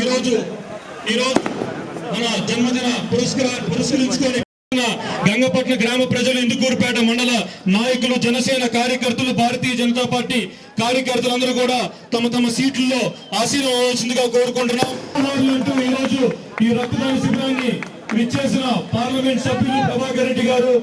ఈరోజు ఈరోజు మన జన్మదిన పురస్కార పురస్కరించుకొని గంగపట్ల గ్రామ ప్రజలు ఇందుకూరుపేట మండల నాయకులు జనసేన కార్యకర్తలు భారతీయ జనతా పార్టీ కార్యకర్తలందరూ కూడా తమ తమ సీట్లలో ఆశీర్వదించిందిగా కోరుకుంటున్నాం. ఈ రోజు ఈ రక్తదాన శిబిరాన్ని విచ్చేసిన పార్లమెంట్ సభ్యులు ప్రభాకర్ రెడ్డి గారు.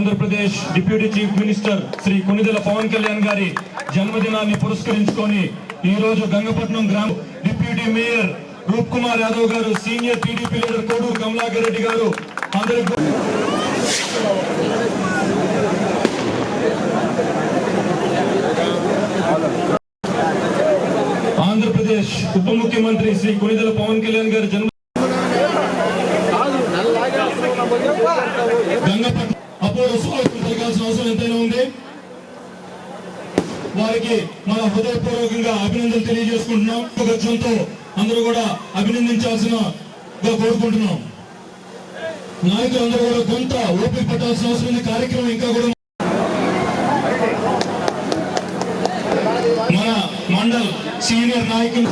Andhra Pradesh deputy chief minister Shri Konidela Pavan Kalyan గారి జన్మదినాన్ని పురస్కరించుకొని ఈ రోజు గంగపట్నం గ్రామ deputy mayor Roop Kumar Yadav garu senior TDP leader Koduru Kamalakar Reddy garu అందరికీ ఆంధ్రప్రదేశ్ ఉప ముఖ్యమంత్రి శ్రీ కొనిదెల పవన్ కళ్యాణ్ గారి జన్మ అవసరం ఎంతైనా ఉంది. వారికి మన హృదయపూర్వకంగా అభినందనలు తెలియజేసుకుంటున్నాం. గర్జంతో అందరూ కూడా అభినందించాల్సిన కోరుకుంటున్నాం. నాయకులందరూ కూడా కొంత ఓపిక పట్టాల్సిన అవసరం ఉంది. కార్యక్రమం ఇంకా కూడా మన మండల్ సీనియర్ నాయకులు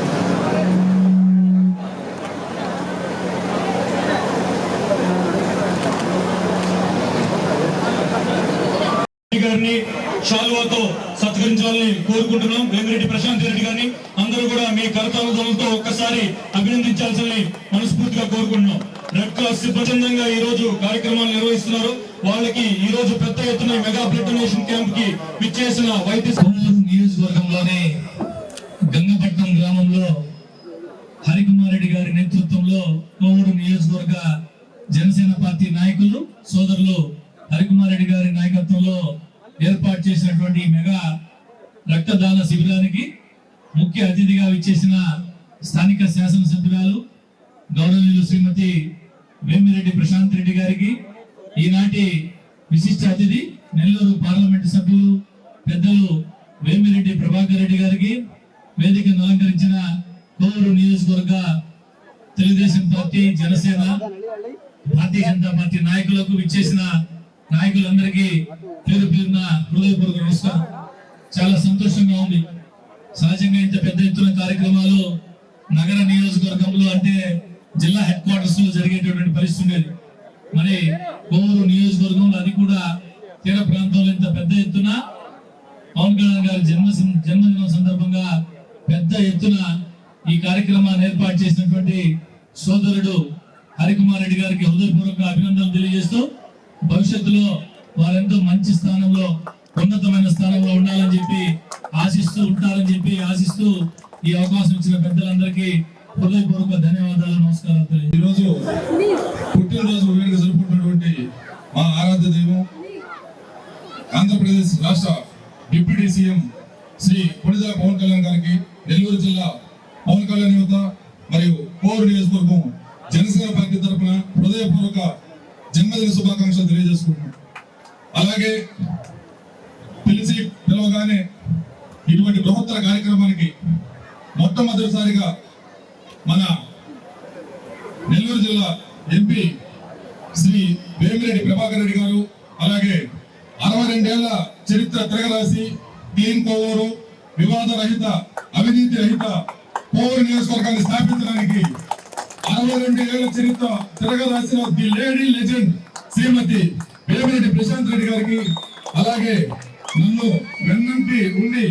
రెడ్డి గారిని షాల్వాతో సత్కరించాలని కోరుకుంటున్నాం. వేమిరెడ్డి ప్రశాంత్ రెడ్డి గారిని అందరూ కూడా మీ కరతాళతో ఒక్కసారి అభినందించాల్సిందని మనస్ఫూర్తిగా కోరుకుంటున్నాం. రెడ్ క్రాస్ స్వచ్ఛందంగా ఈ రోజు కార్యక్రమాలు నిర్వహిస్తున్నారు. వాళ్ళకి ఈ రోజు పెద్ద ఎత్తున మెగా ప్లెటనేషన్ క్యాంప్కి విచ్చేసిన వైద్య కొవ్వూరు నియోజకవర్గంలోని గంగపట్నం గ్రామంలో హరికుమార్ రెడ్డి గారి నేతృత్వంలో కోవూరు నియోజకవర్గ జనసేన పార్టీ నాయకులు సోదరులు హరికుమార్ రెడ్డి గారి నాయకత్వంలో ఏర్పాటు చేసినటువంటి మెగా రక్తదాన శిబిరానికి ముఖ్య అతిథిగా విచ్చేసిన స్థానిక శాసనసభ్యురాలు గౌరవనీయులు శ్రీమతి వేమిరెడ్డి ప్రశాంత్ రెడ్డి గారికి ఈనాటి విశిష్ట అతిథి నెల్లూరు పార్లమెంటు సభ్యులు పెద్దలు వేమిరెడ్డి ప్రభాకర్ రెడ్డి గారికి వేదికను అలంకరించిన కోవూరు నియోజకవర్గ తెలుగుదేశం పార్టీ జనసేన భారతీయ జనతా పార్టీ నాయకులకు విచ్చేసిన నాయకులందరికీ పేరు పేరున హృదయపూర్వక నమస్కారం. చాలా సంతోషంగా ఉంది. సహజంగా ఇంత పెద్ద ఎత్తున కార్యక్రమాలు నగర నియోజకవర్గంలో అంటే జిల్లా హెడ్ క్వార్టర్స్లో జరిగేటటువంటి పరిస్థితి ఉండేది. మరి కోవూరు నియోజకవర్గంలో అది కూడా తీర ప్రాంతంలో ఇంత పెద్ద ఎత్తున పవన్ కళ్యాణ్ గారి జన్మ జన్మదినం సందర్భంగా పెద్ద ఎత్తున ఈ కార్యక్రమాన్ని ఏర్పాటు చేసినటువంటి సోదరుడు హరికుమార్ రెడ్డి గారికి హృదయపూర్వక అభినందనలు తెలియజేస్తూ భవిష్యత్తులో వారెంతో మంచి స్థానంలో ఉన్నతమైన స్థానంలో ఉండాలని చెప్పి ఆశిస్తూ ఉంటారని చెప్పి ఆశిస్తూ ఈ అవకాశం ఇచ్చిన పెద్దలందరికీ హృదయపూర్వక ధన్యవాదాలు నమస్కారాలు ఈరోజు పుట్టినరోజు వేడుక జరుపుకుంటున్నటువంటి మా ఆరాధ్య దైవం ఆంధ్రప్రదేశ్ రాష్ట్ర డిప్యూటీ సీఎం శ్రీ కొణిదల పవన్ కళ్యాణ్ గారికి నెల్లూరు జిల్లా పవన్ కళ్యాణ్ యువత మరియు కోరు నియోజకవర్గం జనసేన పార్టీ తరఫున హృదయపూర్వక జన్మదిన శుభాకాంక్షలు తెలియజేసుకుంటున్నాం. అలాగే పిలిచి పిలవగానే ఇటువంటి బృహత్తర కార్యక్రమానికి మొట్టమొదటిసారిగా మన నెల్లూరు జిల్లా ఎంపీ శ్రీ వేమిరెడ్డి ప్రభాకర్ రెడ్డి గారు అలాగే అరవై రెండేళ్ళ చరిత్ర తిరగరాసి క్లీన్ కోవూరు వివాద రహిత అవినీతి రహిత కోవూరు నియోజకవర్గాన్ని స్థాపించడానికి అరవై రెండు ఏళ్ళ చరిత్ర తిరగరాసిన the lady legend Shrimati Vemireddy Prashant Reddy గారికి అలాగే నన్ను వెన్నంటి ఉండి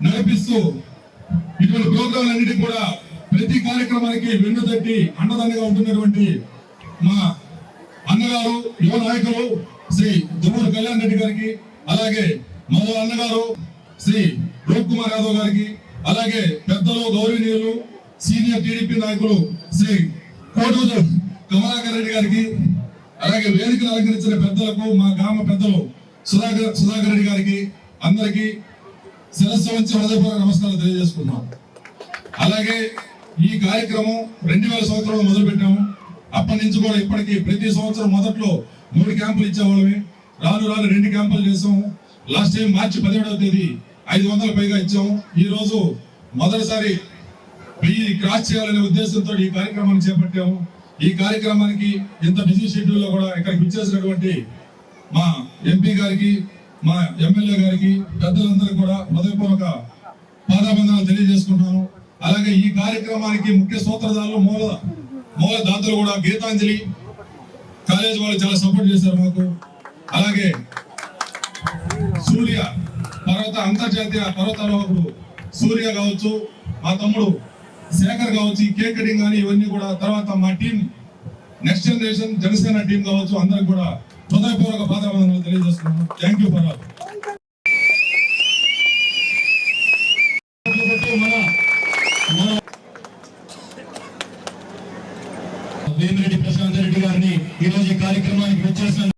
నడిపిస్తూ ఇటువంటి ప్రోగ్రాంలు అన్నిటి కూడా ప్రతి కార్యక్రమానికి వెన్ను తట్టి అండదండగా ఉంటున్నటువంటి మా అన్నగారు యువ నాయకులు శ్రీ దుమ్మూరు కళ్యాణ్ రెడ్డి గారికి అలాగే మరో అన్నగారు శ్రీ రూప్ కుమార్ యాదవ్ గారికి అలాగే పెద్దలు గౌరవనీయులు సీనియర్ టీడీపీ నాయకులు శ్రీ కోటూరు కమలాకర్ రెడ్డి గారికి అలాగే వేదికలు అలంకరించిన పెద్దలకు మా గ్రామ పెద్దలు సుధాకర్ సుధాకర్ రెడ్డి గారికి అందరికీ శిరస్సు వంచి హృదయపూర్వక నమస్కారాలు తెలియజేసుకున్నాం అలాగే ఈ కార్యక్రమం రెండు వేల సంవత్సరంలో మొదలుపెట్టాము. అప్పటి నుంచి కూడా ఇప్పటికీ ప్రతి సంవత్సరం మొదట్లో మూడు క్యాంపులు ఇచ్చేవాళ్ళమే. రాను రాను రెండు క్యాంపులు చేసాము. లాస్ట్ టైం మార్చి పదిహేడవ తేదీ ఐదు వందల పైగా ఇచ్చాము. ఈ రోజు మొదటిసారి వెయ్యి క్రాస్ చేయాలనే ఉద్దేశంతో ఈ కార్యక్రమాన్ని చేపట్టాము. ఈ కార్యక్రమానికి ఇంత బిజీ షెడ్యూల్లో కూడా ఇక్కడికి ఇచ్చేసినటువంటి మా ఎంపీ గారికి మా ఎమ్మెల్యే గారికి పెద్దలందరూ కూడా హృదయపూర్వక పాదాబంధనాలు తెలియజేసుకుంటున్నాను. అలాగే ఈ కార్యక్రమానికి ముఖ్య సూత్రధారులు మూల మూల దాతలు కూడా గీతాంజలి కాలేజ్ వాళ్ళు చాలా సపోర్ట్ చేశారు మాకు. అలాగే సూర్య పర్వత అంతర్జాతీయ పర్వతారోహకుడు సూర్య కావచ్చు మా తమ్ముడు శేఖర్ కావచ్చు ఈ కేక్ కటింగ్ కానీ ఇవన్నీ కూడా తర్వాత మా team next generation Janasena team కావచ్చు అందరికి కూడా హృదయపూర్వక పాదాబంధనాలు తెలియజేస్తున్నాను. థ్యాంక్ యూ ఫర్ ఆల్ కాబట్టి వేమిరెడ్డి ప్రశాంత్ రెడ్డి గారిని ఈ రోజు ఈ కార్యక్రమానికి వచ్చేసిన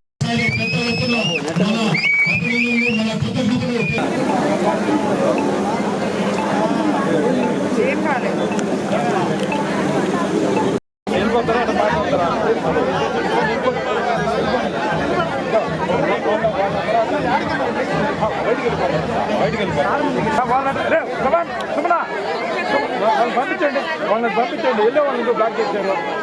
వాళ్ళని పంపించండి. వాళ్ళని పంపించండి. వెళ్ళే వాళ్ళని బ్లాక్ చేశారు